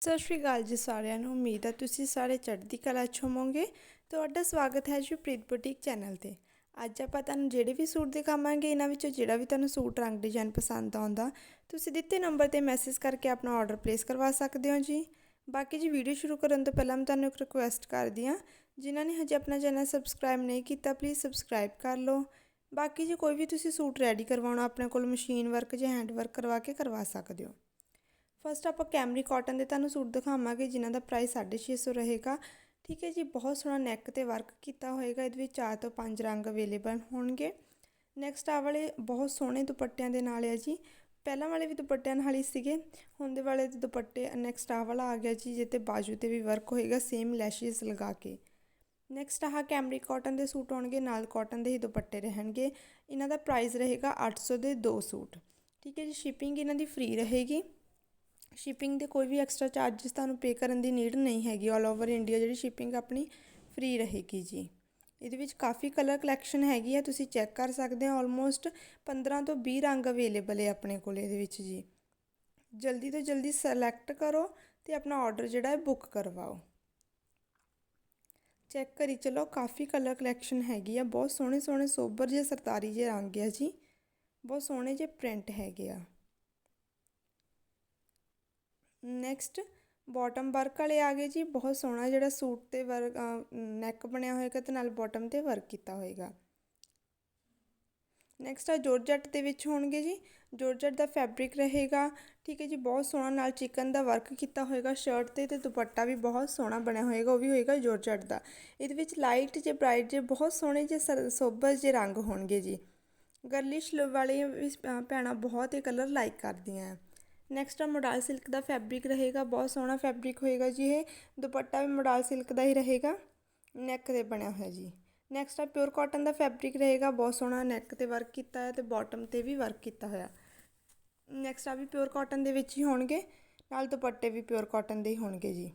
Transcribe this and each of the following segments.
ਸਤਿ ਸ਼੍ਰੀ ਅਕਾਲ ਜੀ ਸਾਰਿਆਂ ਨੂੰ, ਉਮੀਦ ਹੈ ਤੁਸੀਂ ਸਾਰੇ ਚੜ੍ਹਦੀ ਕਲਾ 'ਚ ਹੋਵੋਗੇ। ਤੁਹਾਡਾ ਸਵਾਗਤ ਹੈ ਜੀ ਪ੍ਰੀਤ ਬੁਟੀਕ ਚੈਨਲ ਤੇ। ਅੱਜ ਆਪਾਂ ਤੁਹਾਨੂੰ ਜਿਹੜੇ ਵੀ ਸੂਟ ਦਿਖਾਵਾਂਗੇ, ਇਹਨਾਂ ਵਿੱਚੋਂ ਜਿਹੜਾ ਵੀ ਤੁਹਾਨੂੰ ਸੂਟ ਰੰਗ ਡਿਜ਼ਾਈਨ ਪਸੰਦ ਆਉਂਦਾ, ਤੁਸੀਂ ਦਿੱਤੇ ਨੰਬਰ ਤੇ ਮੈਸੇਜ ਕਰਕੇ ਆਪਣਾ ਆਰਡਰ ਪਲੇਸ ਕਰਵਾ ਸਕਦੇ ਹੋ ਜੀ। ਬਾਕੀ ਜੀ ਵੀਡੀਓ ਸ਼ੁਰੂ ਕਰਨ ਤੋਂ ਪਹਿਲਾਂ ਮੈਂ ਤੁਹਾਨੂੰ ਇੱਕ ਰਿਕੁਐਸਟ ਕਰਦੀ ਹਾਂ, ਜਿਨ੍ਹਾਂ ਨੇ ਹਜੇ ਆਪਣਾ ਚੈਨਲ ਸਬਸਕ੍ਰਾਈਬ ਨਹੀਂ ਕੀਤਾ ਪਲੀਜ਼ ਸਬਸਕ੍ਰਾਈਬ ਕਰ ਲਓ। ਬਾਕੀ ਜੀ ਕੋਈ ਵੀ ਤੁਸੀਂ ਸੂਟ ਰੈਡੀ ਕਰਵਾਉਣਾ, ਆਪਣੇ ਕੋਲ ਮਸ਼ੀਨ ਵਰਕ ਜਾਂ ਹੈਂਡ ਵਰਕ ਕਰਵਾ ਕੇ ਕਰਵਾ ਸਕਦੇ ਹੋ। ਫਸਟ ਆਪਾਂ ਕੈਮਰੀ ਕਾਟਨ ਦੇ ਤੁਹਾਨੂੰ ਸੂਟ ਦਿਖਾਵਾਂਗੇ, ਜਿਨ੍ਹਾਂ ਦਾ ਪ੍ਰਾਈਸ 650 ਰਹੇਗਾ। ਠੀਕ ਹੈ ਜੀ, ਬਹੁਤ ਸੋਹਣਾ ਨੈਕ ਤੇ ਵਰਕ ਕੀਤਾ ਹੋਏਗਾ, ਇਹਦੇ ਵਿੱਚ 4 ਤੋਂ 5 ਰੰਗ ਅਵੇਲੇਬਲ ਹੋਣਗੇ। ਨੈਕਸਟ ਆ ਵਾਲੇ ਬਹੁਤ ਸੋਹਣੇ ਦੁਪੱਟਿਆਂ ਦੇ ਨਾਲ ਹੈ ਜੀ। ਪਹਿਲਾਂ ਵਾਲੇ ਵੀ ਦੁਪੱਟਿਆਂ ਨਾਲ ਹੀ ਸੀਗੇ, ਹੁਣ ਦੇ ਵਾਲੇ ਦੁਪੱਟੇ ਨੈਕਸਟ ਆ ਵਾਲਾ ਆ ਗਿਆ ਜੀ ਜਿੱਤੇ ਬਾਜੂ ਤੇ ਵੀ ਵਰਕ ਹੋਏਗਾ ਸੇਮ ਲੈਸ਼ਿਸ ਲਗਾ ਕੇ। ਨੈਕਸਟ ਆਹ ਕੈਮਰੀ ਕਾਟਨ ਦੇ ਸੂਟ ਆਉਣਗੇ, ਨਾਲ ਕਾਟਨ ਦੇ ਹੀ ਦੁਪੱਟੇ ਰਹਿਣਗੇ। ਇਹਨਾਂ ਦਾ ਪ੍ਰਾਈਸ ਰਹੇਗਾ 800 ਦੇ ਦੋ ਸੂਟ। ਠੀਕ ਹੈ ਜੀ ਸ਼ਿਪਿੰਗ ਇਹਨਾਂ ਦੀ ਫ੍ਰੀ ਰਹੇਗੀ। ਸ਼ਿਪਿੰਗ ਦੇ ਕੋਈ ਵੀ ਐਕਸਟਰਾ ਚਾਰजेस ਤੁਹਾਨੂੰ ਪੇ ਕਰਨ ਦੀ ਨੀਡ ਨਹੀਂ ਹੈਗੀ। ਆਲ ਓਵਰ ਇੰਡੀਆ ਜਿਹੜੀ ਸ਼ਿਪਿੰਗ ਆਪਣੀ ਫ੍ਰੀ ਰਹੇਗੀ ਜੀ। ਇਹਦੇ ਵਿੱਚ ਕਾਫੀ ਕਲਰ ਕਲੈਕਸ਼ਨ ਹੈਗੀ ਹੈ ਤੁਸੀਂ ਚੈੱਕ ਕਰ ਸਕਦੇ ਹੋ। ਆਲਮੋਸਟ 15 ਤੋਂ 20 ਰੰਗ ਅਵੇਲੇਬਲ ਹੈ ਆਪਣੇ ਕੋਲ ਇਹਦੇ ਵਿੱਚ ਜੀ। ਜਲਦੀ ਤੋਂ ਜਲਦੀ ਸਿਲੈਕਟ ਕਰੋ ਤੇ ਆਪਣਾ ਆਰਡਰ ਜਿਹੜਾ ਹੈ ਬੁੱਕ ਕਰਵਾਓ। ਚੈੱਕ ਕਰੀ ਚਲੋ, ਕਾਫੀ ਕਲਰ ਕਲੈਕਸ਼ਨ ਹੈਗੀ ਆ। ਬਹੁਤ ਸੋਹਣੇ ਸੋਹਣੇ ਸੋਬਰ ਜਿਹੇ ਸਰਤਾਰੀ ਜਿਹੇ ਰੰਗ ਆ ਜੀ। ਬਹੁਤ ਸੋਹਣੇ ਜਿਹੇ ਪ੍ਰਿੰਟ ਹੈਗੇ ਆ। ਨੈਕਸਟ ਬੋਟਮ ਵਰਕ ਵਾਲੇ ਆ ਗਏ ਜੀ। ਬਹੁਤ ਸੋਹਣਾ ਜਿਹੜਾ ਸੂਟ ਤੇ ਵਰਕ ਨੈਕ ਬਣਿਆ ਹੋਏਗਾ ਤੇ ਨਾਲ ਬੋਟਮ ਤੇ ਵਰਕ ਕੀਤਾ ਹੋਏਗਾ। ਨੈਕਸਟ ਆ ਜੋਰਜਟ ਦੇ ਵਿੱਚ ਹੋਣਗੇ ਜੀ। ਜੋਰਜਟ ਦਾ ਫੈਬਰਿਕ ਰਹੇਗਾ। ਠੀਕ ਹੈ ਜੀ, ਬਹੁਤ ਸੋਹਣਾ ਨਾਲ ਚਿਕਨ ਦਾ ਵਰਕ ਕੀਤਾ ਹੋਏਗਾ ਸ਼ਰਟ ਤੇ ਤੇ ਦੁਪੱਟਾ ਵੀ ਬਹੁਤ ਸੋਹਣਾ ਬਣਿਆ ਹੋਏਗਾ, ਉਹ ਵੀ ਹੋਏਗਾ ਜੋਰਜਟ ਦਾ। ਇਹਦੇ ਵਿੱਚ ਲਾਈਟ ਜੇ ਬ੍ਰਾਈਟ ਜੇ ਬਹੁਤ ਸੋਹਣੇ ਜੇ ਸੋਬਰ ਜੇ ਰੰਗ ਹੋਣਗੇ ਜੀ। ਗਰਲਿਸ਼ ਵਾਲੇ ਵੀ ਭੈਣਾਂ ਬਹੁਤ ਇਹ ਕਲਰ ਲਾਈਕ ਕਰਦੀਆਂ। ਨੈਕਸਟ ਆ, ਮੋਡਲ ਸਿਲਕ ਦਾ ਫੈਬਰਿਕ ਰਹੇਗਾ, ਬਹੁਤ ਸੋਹਣਾ ਫੈਬਰਿਕ ਹੋਏਗਾ ਜੀ ਇਹ। ਦੁਪੱਟਾ ਵੀ ਮੋਡਲ ਸਿਲਕ ਦਾ ਹੀ ਰਹੇਗਾ। ਨੈਕ ਤੇ ਬਣਿਆ ਹੋਇਆ ਜੀ। ਨੈਕਸਟ ਆ ਪਿਓਰ ਕਾਟਨ ਦਾ ਫੈਬਰਿਕ ਰਹੇਗਾ, ਬਹੁਤ ਸੋਹਣਾ ਨੈਕ ਤੇ ਵਰਕ ਕੀਤਾ ਹੈ ਤੇ ਬਾਟਮ ਤੇ ਵੀ ਵਰਕ ਕੀਤਾ ਹੋਇਆ। ਨੈਕਸਟ ਆ ਵੀ ਪਿਓਰ ਕਾਟਨ ਦੇ ਵਿੱਚ ਹੀ ਹੋਣਗੇ, ਨਾਲ ਦੁਪੱਟੇ ਵੀ ਪਿਓਰ ਕਾਟਨ ਦੇ ਹੀ ਹੋਣਗੇ ਜੀ।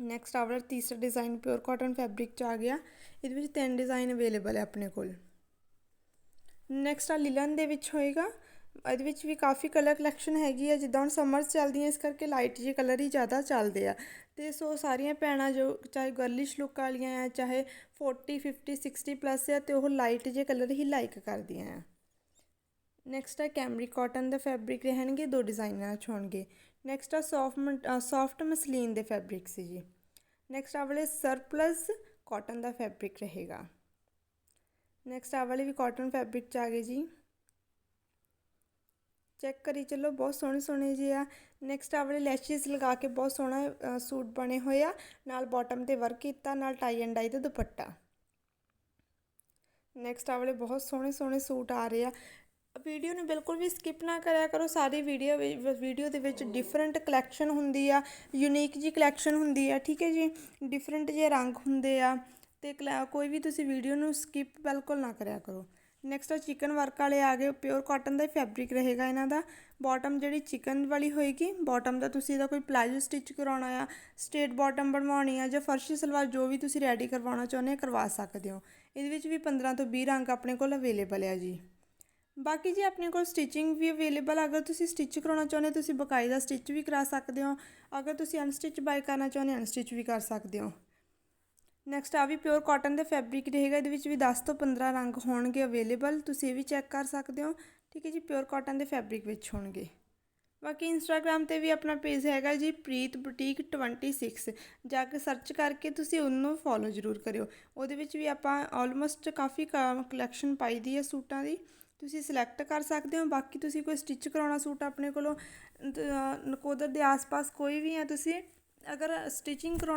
ਨੈਕਸਟ ਆਵਰ ਤੀਸਰਾ ਡਿਜ਼ਾਈਨ ਪਿਓਰ ਕਾਟਨ ਫੈਬਰਿਕ ਚ ਆ ਗਿਆ। ਇਹਦੇ ਵਿੱਚ ਤਿੰਨ ਡਿਜ਼ਾਈਨ ਅਵੇਲੇਬਲ ਹੈ ਆਪਣੇ ਕੋਲ। ਨੈਕਸਟ ਆ, ਲਿਲਨ ਦੇ ਵਿੱਚ ਹੋਏਗਾ। ਇਹਦੇ ਵਿੱਚ ਵੀ ਕਾਫੀ ਕਲਰ ਕਲੈਕਸ਼ਨ ਹੈਗੀ ਆ, ਜਿੱਦਾਂ ਹੁਣ ਸਮਰਸ ਚੱਲਦੀਆਂ, ਇਸ ਕਰਕੇ ਲਾਈਟ ਜਿਹੇ ਕਲਰ ਹੀ ਜ਼ਿਆਦਾ ਚੱਲਦੇ ਆ। ਤੇ ਸੋ ਸਾਰੀਆਂ ਭੈਣਾਂ ਜੋ, ਚਾਹੇ ਗਰਲਿਸ਼ ਲੁੱਕ ਵਾਲੀਆਂ ਆ, ਚਾਹੇ 40 50 60 ਪਲੱਸ ਆ, ਤੇ ਉਹ ਲਾਈਟ ਜਿਹੇ ਕਲਰ ਹੀ ਲਾਈਕ ਕਰਦੀਆਂ ਆ। ਨੈਕਸਟ ਆ ਕੈਮਰੀ ਕਾਟਨ ਦੇ ਫੈਬਰਿਕ ਰਹਿਣਗੇ, ਦੋ ਡਿਜ਼ਾਈਨਾਂ ਚ ਹੋਣਗੇ। ਨੈਕਸਟ ਆ ਸੌਫਟ ਸੌਫਟ ਮਸਲੀਨ ਦੇ ਫੈਬਰਿਕ ਸੀ ਜੀ। ਨੈਕਸਟ ਆ ਵਾਲੇ ਸਰਪਲਸ ਕਾਟਨ ਦਾ ਫੈਬਰਿਕ ਰਹੇਗਾ। ਨੈਕਸਟ ਆ ਵਾਲੇ ਵੀ ਕਾਟਨ ਫੈਬਰਿਕ ਚ ਆ ਗਏ ਜੀ। ਚੈੱਕ ਕਰੀ, ਚੱਲੋ ਬਹੁਤ ਸੋਹਣੇ ਸੋਹਣੇ ਜਿਹੇ ਆ। ਨੈਕਸਟ ਆ ਵਾਲੇ ਲੈਸ਼ਿਸ ਲਗਾ ਕੇ ਬਹੁਤ ਸੋਹਣਾ ਸੂਟ ਬਣੇ ਹੋਏ ਆ। ਨਾਲ ਬਾਟਮ ਤੇ ਵਰਕ ਕੀਤਾ, ਨਾਲ ਟਾਈ ਐਂਡ ਡਾਈ ਦਾ ਦੁਪੱਟਾ। ਨੈਕਸਟ ਆ ਵਾਲੇ ਬਹੁਤ ਸੋਹਣੇ ਸੋਹਣੇ ਸੂਟ ਆ ਰਹੇ ਆ। ਵੀਡੀਓ ਨੂੰ ਬਿਲਕੁਲ ਵੀ ਸਕਿਪ ਨਾ ਕਰਿਆ ਕਰੋ। ਸਾਰੀ ਵੀਡੀਓ ਵੀਡੀਓ ਦੇ ਵਿੱਚ ਡਿਫਰੈਂਟ ਕਲੈਕਸ਼ਨ ਹੁੰਦੀ ਆ। ਯੂਨੀਕ ਜੀ ਕਲੈਕਸ਼ਨ ਹੁੰਦੀ ਆ, ਠੀਕ ਹੈ ਜੀ? ਡਿਫਰੈਂਟ ਜੇ ਰੰਗ ਹੁੰਦੇ ਆ। ਤੇ ਕੋਈ ਵੀ ਤੁਸੀਂ ਵੀਡੀਓ ਨੂੰ ਸਕਿਪ ਬਿਲਕੁਲ ਨਾ ਕਰਿਆ ਕਰੋ। ਨੈਕਸਟ ਆ ਚਿਕਨ ਵਰਕ ਵਾਲੇ ਆ ਗਏ ਪਿਓਰ ਕਾਟਨ ਦਾ ਹੀ ਫੈਬਰਿਕ ਰਹੇਗਾ ਇਹਨਾਂ ਦਾ। ਬਾਟਮ ਜਿਹੜੀ ਚਿਕਨ ਵਾਲੀ ਹੋਏਗੀ ਬਾਟਮ ਦਾ ਤੁਸੀਂ ਇਹਦਾ ਕੋਈ ਪਲਾਜੋ ਸਟਿਚ ਕਰਾਉਣਾ ਆ ਸਟੇਟ ਬਾਟਮ ਬਣਵਾਉਣੀ ਆ ਜਾਂ ਫਰਸ਼ੀ ਸਲਵਾਰ ਜੋ ਵੀ ਤੁਸੀਂ ਰੈਡੀ ਕਰਵਾਉਣਾ ਚਾਹੁੰਦੇ ਆ ਕਰਵਾ ਸਕਦੇ ਹੋ। ਇਹਦੇ ਵਿੱਚ ਵੀ 15 ਤੋਂ 20 ਰੰਗ ਆਪਣੇ ਕੋਲ ਅਵੇਲੇਬਲ ਆ ਜੀ। ਬਾਕੀ ਜੀ ਆਪਣੇ ਕੋਲ ਸਟਿਚਿੰਗ ਵੀ ਅਵੇਲੇਬਲ ਅਗਰ ਤੁਸੀਂ ਸਟਿਚ ਕਰਾਉਣਾ ਚਾਹੁੰਦੇ ਤੁਸੀਂ ਬਕਾਇਦਾ ਸਟਿਚ ਵੀ ਕਰਾ ਸਕਦੇ ਹੋ। ਅਗਰ ਤੁਸੀਂ ਅਨਸਟਿਚ ਬਾਈ ਕਰਨਾ ਚਾਹੁੰਦੇ ਅਨਸਟਿਚ ਵੀ ਕਰ ਸਕਦੇ ਹੋ। ਨੈਕਸਟ ਆ ਵੀ ਪਿਓਰ ਕਾਟਨ ਦੇ ਫੈਬਰਿਕ ਰਹੇਗਾ ਇਹਦੇ ਵਿੱਚ ਵੀ 10 ਤੋਂ 15 ਰੰਗ ਹੋਣਗੇ ਅਵੇਲੇਬਲ ਤੁਸੀਂ ਇਹ ਵੀ ਚੈੱਕ ਕਰ ਸਕਦੇ ਹੋ। ਠੀਕ ਹੈ ਜੀ ਪਿਓਰ ਕਾਟਨ ਦੇ ਫੈਬਰਿਕ ਵਿੱਚ ਹੋਣਗੇ। ਬਾਕੀ ਇੰਸਟਾਗ੍ਰam ਤੇ ਵੀ ਆਪਣਾ ਪੇਜ ਹੈਗਾ ਜੀ, ਪ੍ਰੀਤ ਬੁਟੀਕ 26 ਜਾ ਕੇ ਸਰਚ ਕਰਕੇ ਤੁਸੀਂ ਉਹਨੂੰ ਫੋਲੋ ਜ਼ਰੂਰ ਕਰਿਓ। ਉਹਦੇ ਵਿੱਚ ਵੀ ਆਪਾਂ ਆਲਮੋਸਟ ਕਾਫੀ ਕਲੈਕਸ਼ਨ ਪਾਈ ਦੀ ਹੈ ਸੂਟਾਂ ਦੀ। ਤੁਸੀਂ ਸਿਲੈਕਟ ਕਰ ਸਕਦੇ ਹੋ। ਬਾਕੀ ਤੁਸੀਂ ਕੋਈ ਸਟਿਚ ਕਰਾਉਣਾ ਸੂਟ ਆਪਣੇ ਕੋਲੋਂ ਨਕੋਦਰ ਦੇ ਆਸ-ਪਾਸ ਕੋਈ ਵੀ ਹੈ ਤੁਸੀਂ, ਅਗਰ ਸਟਿਚਿੰਗ ਕਰਾਉਣਾ